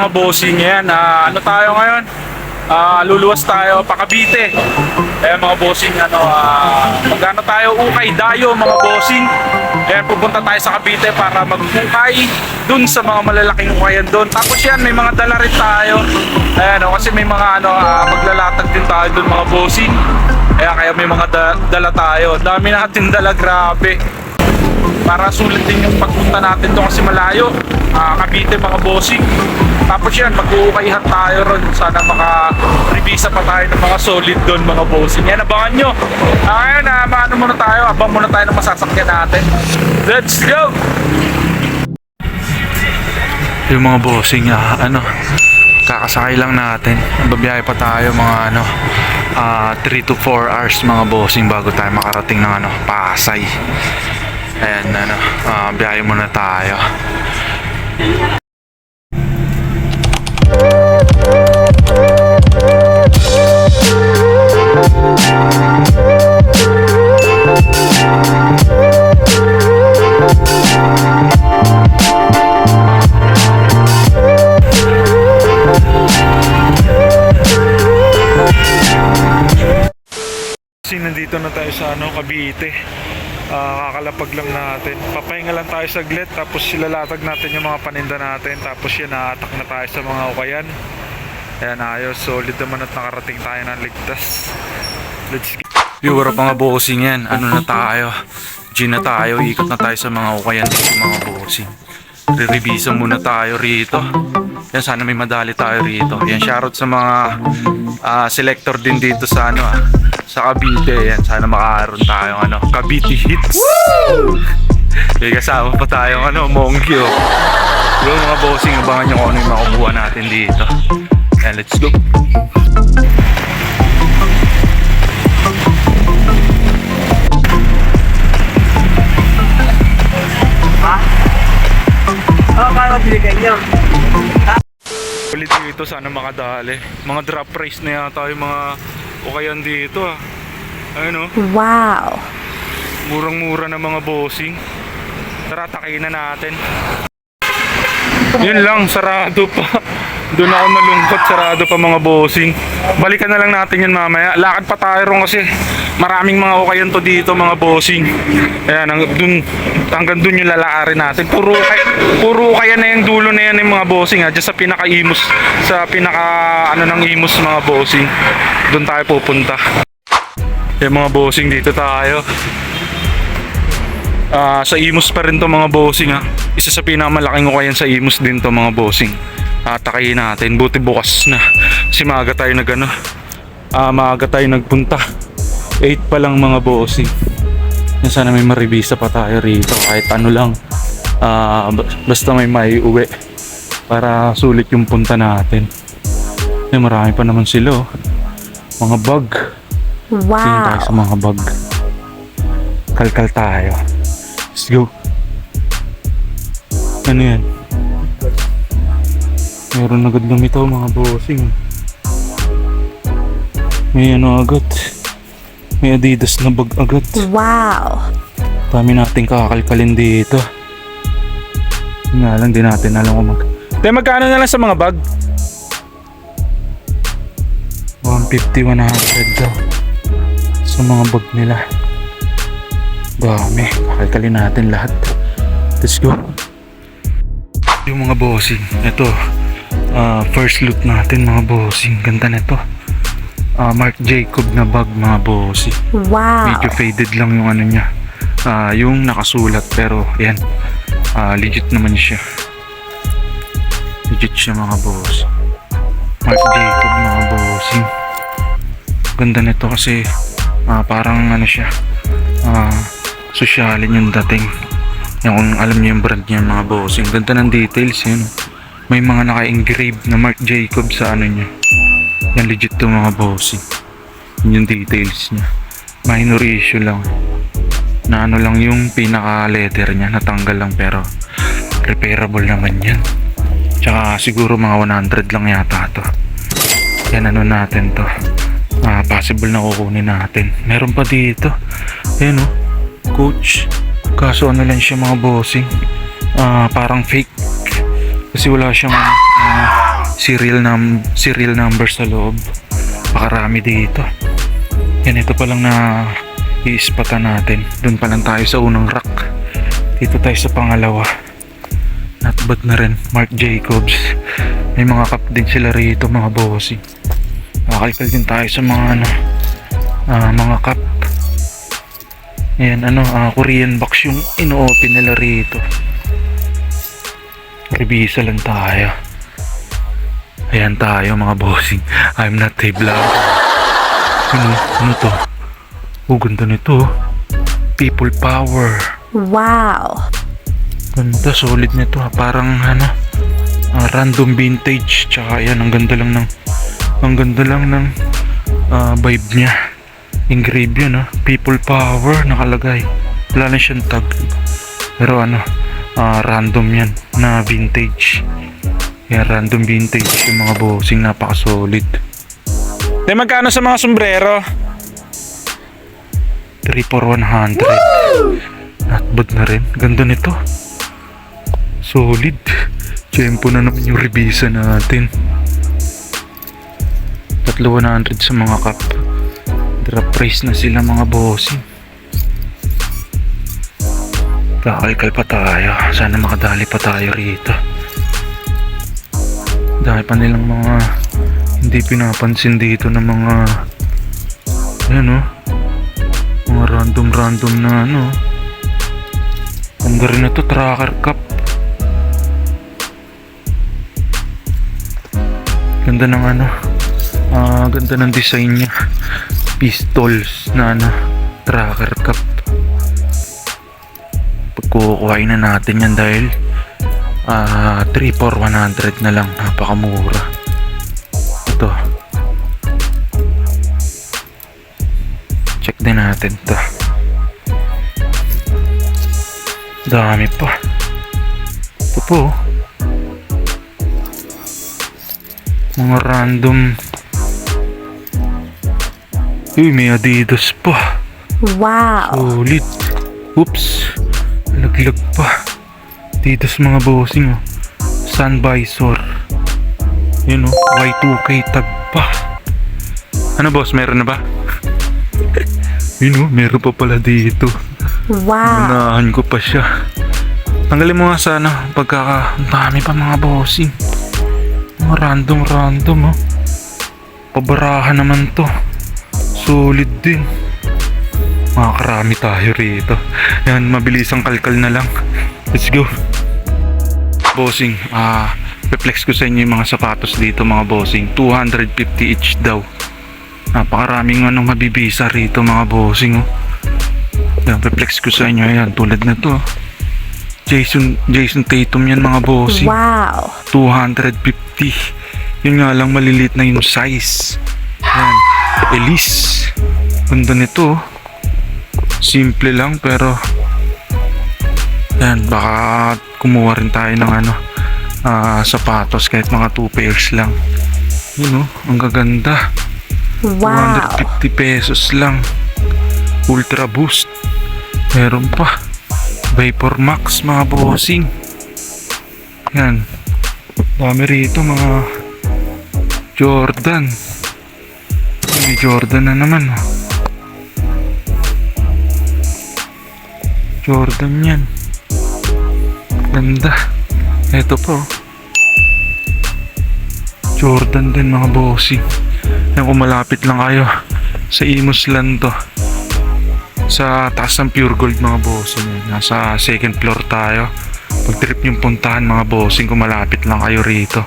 Mga bossing yan. Ah, ano tayo ngayon? Ah, luluwas tayo pa Cavite. Eh mga bossing ano, ah, magano tayo ukay dayo mga bossing. Eh pupunta tayo sa Cavite para magukay dun sa mga malalaking ukayan doon. Tapos yan may mga dala rin tayo. Ayan oh, kasi may mga ano ah, maglalatag din tayo doon mga bossing. Kaya kaya may mga da- dala tayo. Dami natin dala grabe para sulit din yung pagpunta natin doon kasi malayo. Ah, Cavite mga bossing. Tapos yan, mag-uukayhan tayo ron. Sana maka-revisa pa tayo ng mga solid doon mga bossing. Yan, abangan nyo. Ngayon, ah, maano muna tayo. Abang muna tayo ng masasakyan natin. Let's go! Yung mga bossing, ah, ano, kakasakay lang natin. Babiyahe pa tayo mga ano, ah 3 to 4 hours mga bossing bago tayo makarating ng ano, Pasay. Ayan, ano, ah, biyahe muna tayo. Kasi nandito na tayo sa ano, Cavite. Ah, kakalapag lang natin. Papahinga lang tayo saglit tapos silalatag natin yung mga paninda natin tapos yan naatak na tayo sa mga ukayan. Ayan ayos, solid naman at nakarating tayo ng ligtas. Let's go. Viewer pa mga bossing yan. Ano na tayo? G na tayo. Ikot na tayo sa mga ukayan dito mga bossing. Re-revisa muna tayo rito. Yan, sana may madali tayo rito. Yan, shoutout sa mga ah, selector din dito sa ano ah, sa Cavite. Yan, sana makakaroon tayo ano, Cavite Hits. May kasama pa tayong ano, oh. Yung mga bossing, abangan nyo kung ano yung makukuha natin dito. Yan, let's go. Binigay niyo. Ulit dito, sana makadali. Mga drop price na yata yung mga ukayan dito ah. Ayun oh. Wow. Murang-mura na mga bossing. Tara, takihin na natin. Yun lang, sarado pa. Doon ako nalungkot, sarado pa mga bossing. Balikan na lang natin yun mamaya. Lakad pa tayo ron kasi maraming mga ukayan to dito mga bossing. Ayan, hang, dun, hanggang dun yung lalaarin natin. Puro, kay, puro kaya na yung dulo na yan yung mga bossing ha. Diyan sa pinaka-imus, sa pinaka ano ng imus mga bossing. Doon tayo pupunta. Yung mga bossing dito tayo. Ah, sa Imus pa rin to mga bossing ha. Isa sa pinakamalaking ukayan sa Imus din to mga bossing. Atakayin natin. Buti bukas na. Kasi maaga tayo nag ano. Ah, maaga tayo nagpunta. 8 pa lang mga bossing. Yan, sana may maribisa pa tayo rito. Kahit ano lang. Ah, ba- basta may may uwi. Para sulit yung punta natin. Eh, marami pa naman sila oh. Mga bag. Tingin tayo sa Wow. mga bag. Kalkal tayo. Let's go. Ano yan? Meron agad lumitaw mga bossing. May ano agad. May Adidas na bag agad. Wow. Dami nating kakalkalin dito. Yun Nga lang, di natin alam kung mag... Te, magkano na lang sa mga bag? 150, 100 daw. Sa mga bag nila. Dami. Kakalkalin natin lahat. Let's go. Yung mga bossing. Ito. ah, first loot natin mga bossing. Ganda nito. Ah, Marc Jacob na bag mga bossing. Wow. Medyo faded lang yung ano niya. Ah, yung nakasulat pero yan. Ah, legit naman siya. Legit siya mga boss. Mark Jacob mga bossing. Ganda nito kasi ah, parang ano siya. Ah, sosyalin yung dating. Yung kung alam niyo yung brand niya mga bossing. Ganda ng details yun. May mga naka-engrave na Mark Jacob sa ano niya. Yan legit to mga bossing. Yun yung details niya. Minor issue lang na ano lang yung pinaka letter niya natanggal lang pero repairable naman yan tsaka siguro mga 100 lang yata to yan ano natin to ah, possible na kukunin natin meron pa dito ayan o coach kaso ano lang siya mga bossing ah, parang fake Kasi wala siyang ah, serial, num serial number sa loob. Pakarami dito. Yan, ito pa lang na iispatan natin. Doon pa lang tayo sa unang rack. Dito tayo sa pangalawa. Not bad na rin. Mark Jacobs. May mga cup din sila rito, mga bossy. Kakalkal din tayo sa mga ano, ah, mga cup. Ayan, ano, ah, Korean box yung ino-open nila rito. Revisa lang tayo. Ayan tayo mga bossing. I'm not a vlogger. Ano, ano to? Oh, ganda nito. People power. Wow. Ganda, solid nito ha. Parang ano, ah, random vintage. Tsaka yan, ang ganda lang ng, ang ganda lang ng ah, vibe niya. Engrave yun ha. People power nakalagay. Wala na siyang tag. Pero ano, ah, random yan na vintage. Yan, random vintage yung mga bossing. Napaka-solid. Te, magkano sa mga sombrero? 3 for 100. Not bad na rin. Ganda nito. Solid. Tiyempo na naman yung revisa natin. Tatlo 100 sa mga cup. Drop price na sila mga bossing. Kakalkal pa tayo. Sana makadali pa tayo rito. Dahil pa nilang mga hindi pinapansin dito ng mga ano mga random random na ano ang rin na to tracker cup ganda ng ano ah ganda ng design niya pistols na ano tracker cup pagkukuhain na natin yan dahil ah 3 for 100 na lang. Napakamura. Ito. Check din natin to dami pa. Ito po oh. mga random uy may adidas pa Wow. Ulit. Oops. Laglag pa. Sa mga bossing oh. Sun visor. Yun oh. Y2K tag pa. Ano boss, meron na ba? Yun oh, meron pa pala dito. Wow. Unahan ko pa siya. Tanggalin mo nga sana pagkaka... Ang dami pa mga bossing. Mga random random oh. Pabarahan naman to. Solid din. Makakarami tayo rito. Yan, mabilis ang kalkal na lang. Let's go. Bossing, ah, reflex ko sa inyo yung mga sapatos dito mga bossing. 250 each daw. Napakaraming anong mabibisa rito mga bossing oh. Yan, reflex ko sa inyo. Yan, tulad na to. Jason, Jason Tatum yan mga bossing. Wow. 250. Yun nga lang malilit na yung size. Yan. Elise. Ganda nito. Simple lang pero yan baka kumuha rin tayo ng ano ah, sapatos kahit mga 2 pairs lang. Yun oh, ang gaganda. Wow. 250 pesos lang. Ultra Boost. Meron pa. Vapor Max mga bossing. Yan. Dami rito mga Jordan. May Jordan na naman. oh. Jordan yan. Ganda. Eto po. Jordan din mga bossing. Yan kung lang kayo sa Imus Land to. Sa taas ng Pure Gold mga bossing. Nasa second floor tayo. Pag trip yung puntahan mga bossing kung malapit lang kayo rito.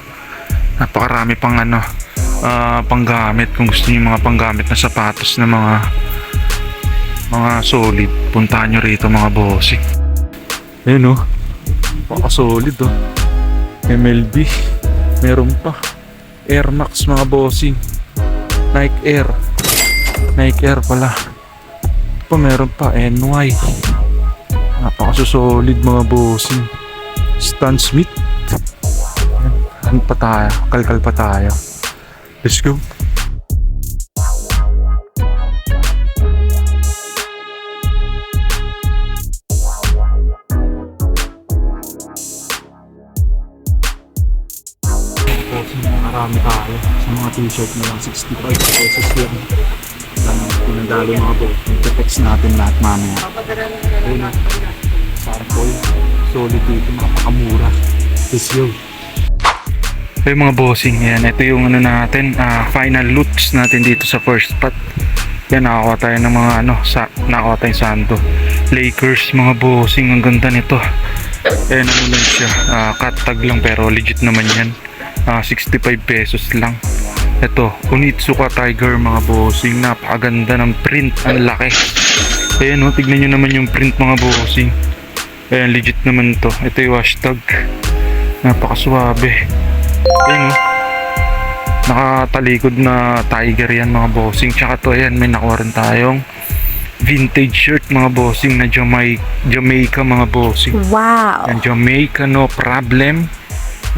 Napakarami pang ano ah, panggamit kung gusto niyo mga panggamit na sapatos na mga mga solid. Puntahan nyo rito mga bossing. Ayun oh. Baka solid oh. MLB. Meron pa. Air Max mga bossing. Nike Air. Nike Air pala. Ito pa meron pa. NY. Napakasolid mga bossing. Stan Smith. Yan. Ano pa tayo? Kalkal pa tayo. Let's go. marami tayo. Sa mga t-shirt na lang, 65 pesos lang. Lang, pinadalo mga bossing. Text natin lahat mamaya. Ayun na. Sample. Solid dito, napakamura. Let's go. Hey mga bossing, yan. Ito yung ano natin, ah, final looks natin dito sa first spot. Yan, nakakuha tayo ng mga ano, sa, nakakuha tayo sando. Lakers, mga bossing, ang ganda nito. Ayan, ano lang siya, ah, cut tag lang pero legit naman yan. Ah, 65 pesos lang. Ito, Onitsuka Tiger mga bossing, napakaganda ng print, ang laki. Ayan, oh, tignan nyo naman yung print mga bossing. Ayan, legit naman to. Ito yung hashtag. Napakaswabe. Ayan, oh. Nakatalikod na tiger yan mga bossing. Tsaka to, ayan, may nakuha rin tayong vintage shirt mga bossing na Jamaica, Jamaica mga bossing. Wow. Yan, Jamaica no problem.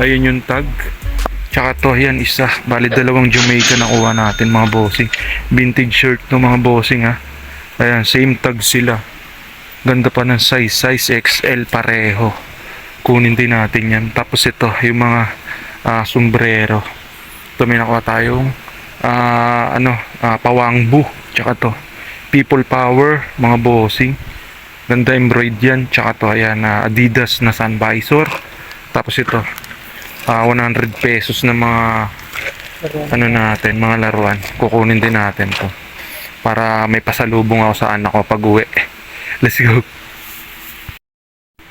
Ayun yung tag. Tsaka to, yan isa. Bali dalawang Jamaica na kuha natin mga bossing. Vintage shirt no mga bossing ha. Ayan, same tag sila. Ganda pa ng size. Size XL pareho. Kunin din natin yan. Tapos ito, yung mga ah, sombrero. Ito may nakuha tayong ah, ano, ah, pawangbu. Tsaka to, people power, mga bossing. Ganda embroid yan. Tsaka to, ayan, na Adidas na sun visor. Tapos ito, ah 100 pesos na mga ano natin, mga laruan. Kukunin din natin to. Para may pasalubong ako sa anak ko pag uwi. Let's go.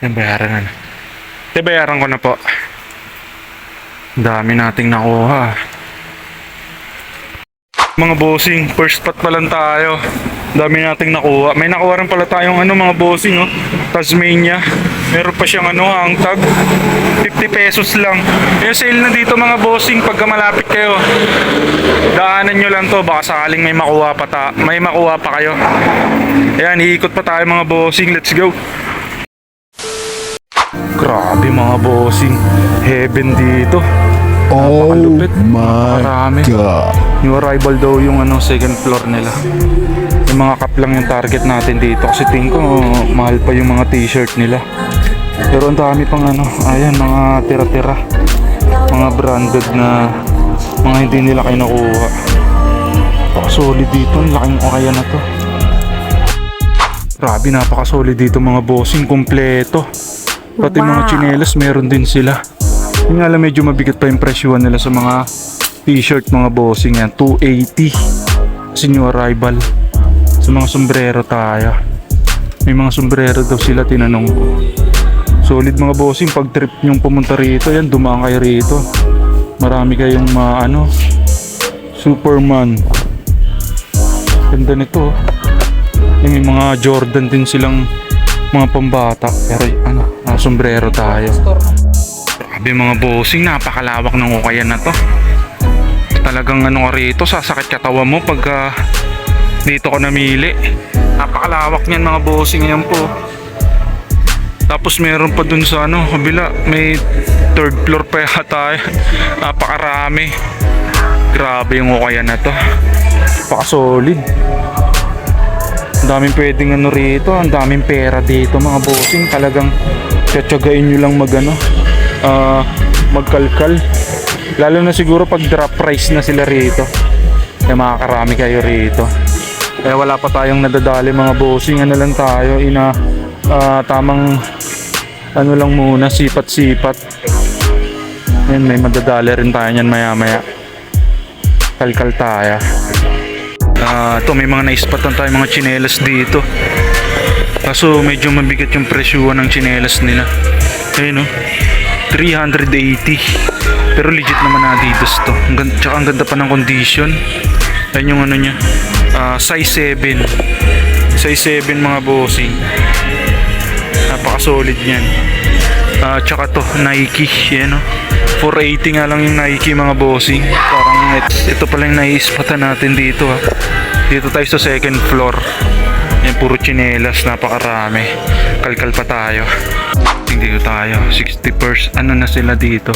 Yan, bayaran na. Te, bayaran ko na po. Dami nating nakuha. Mga bossing, first spot pa lang tayo. Dami nating nakuha. May nakuha rin pala tayong ano mga bossing oh. Tasmania. Meron pa siyang ano ang tag. 50 pesos lang. Yung sale na dito mga bossing pagka malapit kayo. Daanan nyo lang to baka sakaling may makuha pa ta may makuha pa kayo. Ayan, iikot pa tayo mga bossing. Let's go. Grabe mga bossing. Heaven dito. Oh Napakalupit. my Marami. god. Yung arrival daw yung ano second floor nila. Yung mga cup lang yung target natin dito kasi tingin ko mahal pa yung mga t-shirt nila. Pero ang dami pang ano, ayan mga tira-tira. Mga branded na mga hindi nila kinukuha. Napaka-solid dito, ang laking kaya na to. Grabe, napaka-solid dito mga bossing, kompleto. Pati mga Wow. chinelas meron din sila. Yung nga lang medyo mabigat pa yung presyo nila sa mga t-shirt mga bossing yan. 280 kasi new arrival. Sa mga sombrero tayo. May mga sombrero daw sila tinanong ko. Solid mga bossing pag trip nyong pumunta rito yan dumaan kayo rito. Marami kayong mga ano Superman. Ganda nito. Yung May mga Jordan din silang mga pambata. Pero ano, mga sombrero tayo. Grabe mga bossing, napakalawak ng ukayan na to. Talagang ano ka rito, sasakit katawan mo pagka dito ko namili. Napakalawak niyan mga bossing, ayan po. Tapos meron pa dun sa ano, kabila, may third floor pa yata. eh. Napakarami. Grabe yung ukayan na to. Napaka-solid. Ang daming pwedeng ano rito, ang daming pera dito mga bossing. Talagang tsatsagain nyo lang mag ah, magkalkal. Lalo na siguro pag drop price na sila rito. Kaya makakarami kayo rito. Kaya wala pa tayong nadadali mga bossing. Ano lang tayo, ina ah, tamang ano lang muna, sipat-sipat. Yan, may madadali rin tayo niyan maya-maya. Kalkal tayo. Ah, ito may mga naispatan tayo mga chinelas dito. Kaso medyo mabigat yung presyuhan ng chinelas nila. Ayun oh. 380. Pero legit naman na Adidas to. Ang ganda, tsaka ang ganda pa ng condition. Ayun yung ano niya. Ah, size 7. Size 7 mga bossing. Napaka-solid niyan. Ah, tsaka to, Nike. Yan oh. 480 nga lang yung Nike mga bossing. Parang it, ito pala yung naiispatan natin dito ha. Dito tayo sa second floor. Yan puro chinelas, napakarami. Kalkal pa tayo. Dito tayo. 60% ano na sila dito?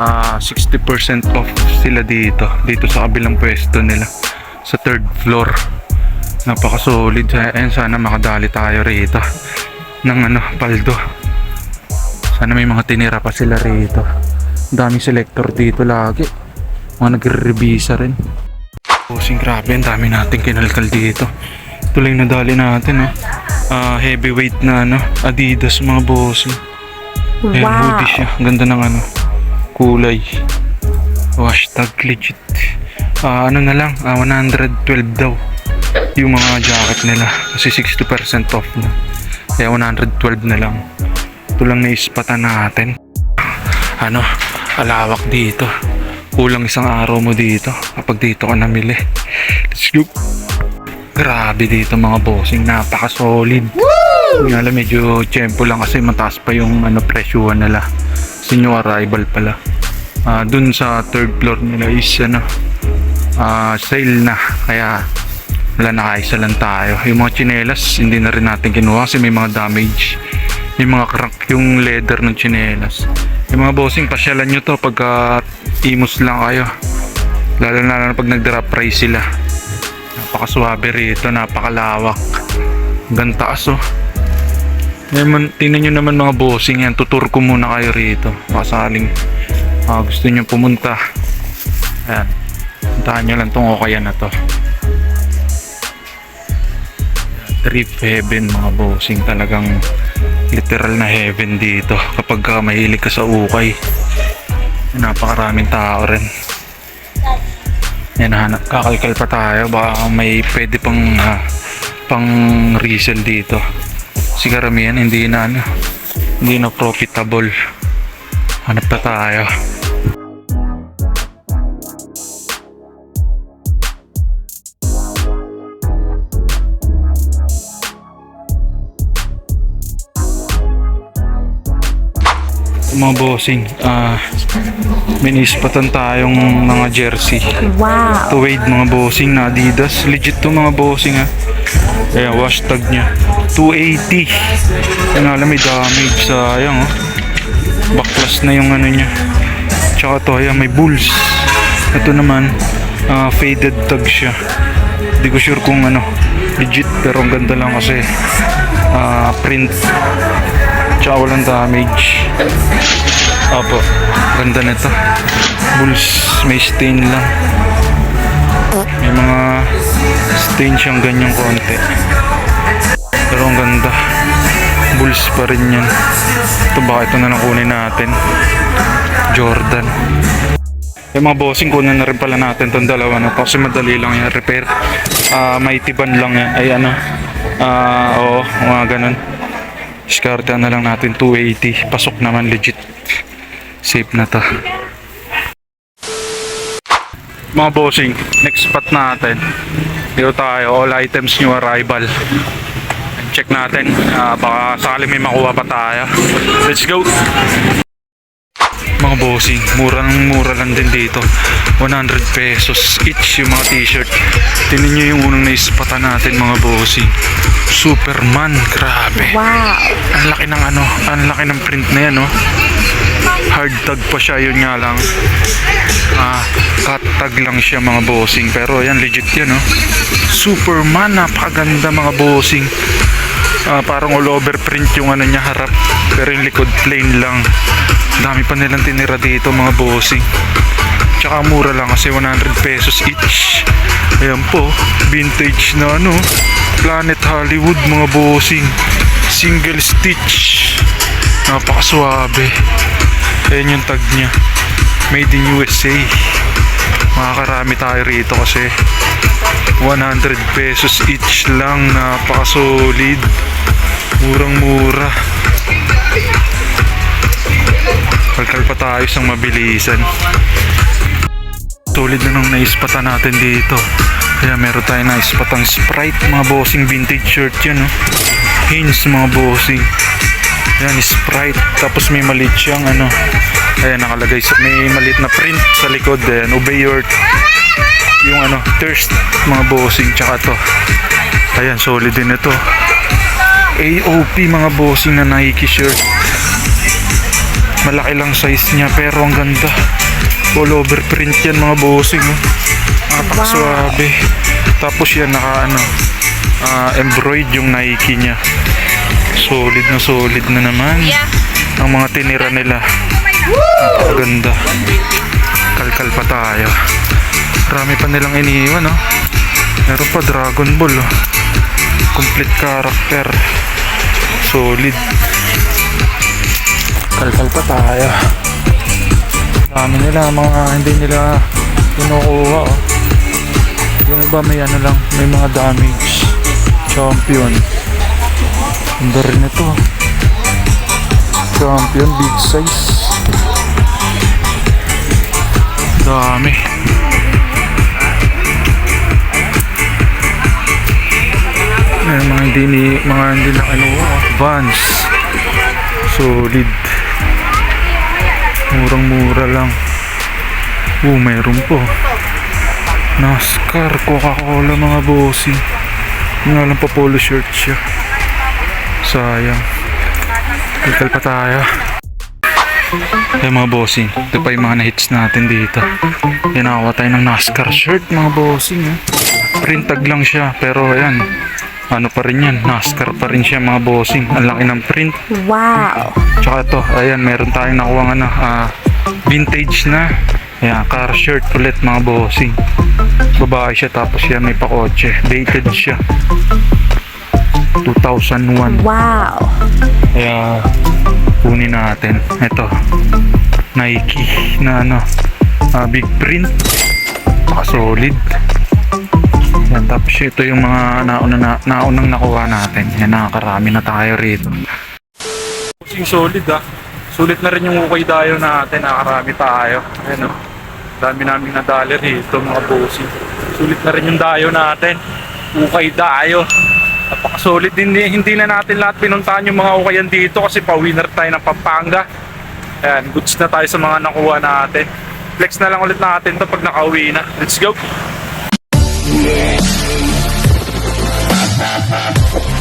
Ah, 60% off sila dito. Dito sa kabilang pwesto nila. Sa third floor. Napaka-solid. Ayan, sana makadali tayo rito. Ng ano, paldo. Sana may mga tinira pa sila rito. Daming selector dito lagi. Mga nagre-revisa rin. Bossing, grabe. Ang dami natin kinalkal dito. Ito lang nadali natin, oh. Ah, heavyweight na, ano, Adidas mga bossing. Ayan, Wow. hoodie siya. Ang ganda ng ano, kulay. Hashtag legit. Ah, ano na lang, ah, 112 daw. Yung mga jacket nila. Kasi 60% off na. Kaya 112 na lang. Ito lang naispatan natin. Ano, alawak dito. Kulang isang araw mo dito kapag dito ka namili. Let's go. Grabe dito mga bossing, napaka-solid. Yung alam, medyo tiyempo lang kasi mataas pa yung ano, presyuhan nila. Sa new arrival pala. Ah, dun sa third floor nila is ano, ah, sale na. Kaya wala nakaisa lang tayo. Yung mga chinelas, hindi na rin natin kinuha kasi may mga damage. May mga crack yung leather ng chinelas. Yung mga bossing, pasyalan nyo to pagka imos lang kayo. Lalo na pag nag-drop price sila. Napakaswabe rito, napakalawak. Hanggang taas oh. Naman, tingnan nyo naman mga bossing yan. Tutur ko muna kayo rito. Makasaling ah, gusto nyo pumunta. Ayan. Puntahan nyo lang tong okayan na to. Trip heaven mga bossing. Talagang literal na heaven dito. Kapag ka mahilig ka sa ukay. Napakaraming tao rin. Yan, hanap, kakalkal pa tayo. Baka may pwede pang ah, pang resell dito. Si karamihan hindi na ano, hindi na profitable. Hanap pa tayo. Mga bossing, ah, may naispatan tayong mga jersey. Wow. To Wade mga bossing na Adidas. Legit to mga bossing ha. Ayan, hashtag niya. 280. Yan alam may damage sayang oh. Backlas na yung ano niya. Tsaka to ayan may bulls. Ito naman ah, faded tag siya. Hindi ko sure kung ano legit pero ang ganda lang kasi ah, print. Tsaka walang damage. Opo, ganda nito. Bulls, may stain lang. May mga stain siyang ganyang konti. Pero ang ganda. Bulls pa rin yan. Ito baka ito na lang kunin natin. Jordan. Yung mga bossing, kunin na rin pala natin itong dalawa na kasi madali lang yan repair. Ah, may tiban lang yan. Ay ano. Ah, oo, mga ganun. Discard na lang natin 280. Pasok naman legit. Safe na to. Mga bossing, next spot natin. Dito tayo, all items new arrival. Check natin, ah, baka sakali may makuha pa tayo. Let's go! Mga bossing, mura ng mura lang din dito. 100 pesos each yung mga t-shirt. Tingnan nyo yung unang naispatan natin mga bossing. Superman, grabe. Wow. Ang laki ng ano, ang laki ng print na yan, no? Hard tag pa siya, yun nga lang. Ah, cut tag lang siya mga bossing. Pero yan, legit yan, no? Superman, napakaganda mga bossing. Ah, parang all over print yung ano niya harap. Pero yung likod plain lang. Dami pa nilang tinira dito mga bossing. Tsaka mura lang kasi 100 pesos each. Ayan po, vintage na ano, Planet Hollywood mga bossing. Single stitch. Napakaswabe. Ayan yung tag niya. Made in USA. Makakarami tayo rito kasi 100 pesos each lang. Napakasolid. Murang mura. Kalkal pa tayo sa mabilisan. Tulid na nung naispatan natin dito. Kaya meron tayo naispatang Sprite, mga bossing vintage shirt yan, no? Hanes, mga bossing. Yan, Sprite. Tapos may maliit siyang, ano, ayan, nakalagay sa, may maliit na print sa likod. Ayan, obey your, yung ano, thirst, mga bossing. Tsaka to. Ayan, solid din ito. AOP, mga bossing na Nike shirt. Malaki lang size niya pero ang ganda. All over print yan mga bossing. Oh. Napakaswabe. Tapos yan naka ano, ah, embroid yung Nike niya. Solid na solid na naman. Ang mga tinira nila. Ganda. Kalkal pa tayo. Marami pa nilang iniwan, no? Meron pa Dragon Ball, oh. Complete character. Solid. Kalkal pa tayo. Dami nila, mga hindi nila kinukuha, oh. Yung iba may ano lang, may mga damage. Champion. Ganda rin ito. Champion, big size. Dami. May mga hindi ni, mga hindi na ano, Vans. Solid. Murang-mura lang. Oh, mayroon po. NASCAR, Coca-Cola mga bossing. Yung nga lang pa polo shirt siya. Sayang. Ikal pa tayo. Yung mga bossing. Ito pa yung mga na-hits natin dito. Yan nakawa tayo ng NASCAR shirt mga bossing. Eh. Print tag lang siya. Pero ayan. Ano pa rin yan. NASCAR pa rin siya mga bossing. Ang laki ng print. Wow. Tsaka ito, ayan, meron tayong nakuha ano, ah, vintage na. Ayan, car shirt ulit mga bossing. Babae siya tapos siya may pakotse. Dated siya. 2001. Wow. Kaya kunin natin. Ito. Nike na ano, ah, big print. Solid. Yan, tapos ito yung mga nauna na, naunang nakuha natin. Yan, nakakarami na tayo rito. Pusing solid ah. Sulit na rin yung ukay dayo natin. Nakarami tayo. Ayan oh. Dami namin nadali rito mga bossing. Sulit na rin yung dayo natin. Ukay dayo. Napaka-solid. Hindi, hindi na natin lahat pinuntahan yung mga ukayan dito kasi pa-winner tayo ng Pampanga. Ayan, goods na tayo sa mga nakuha natin. Flex na lang ulit natin to pag nakauwi na. Let's go! Ha ha ha!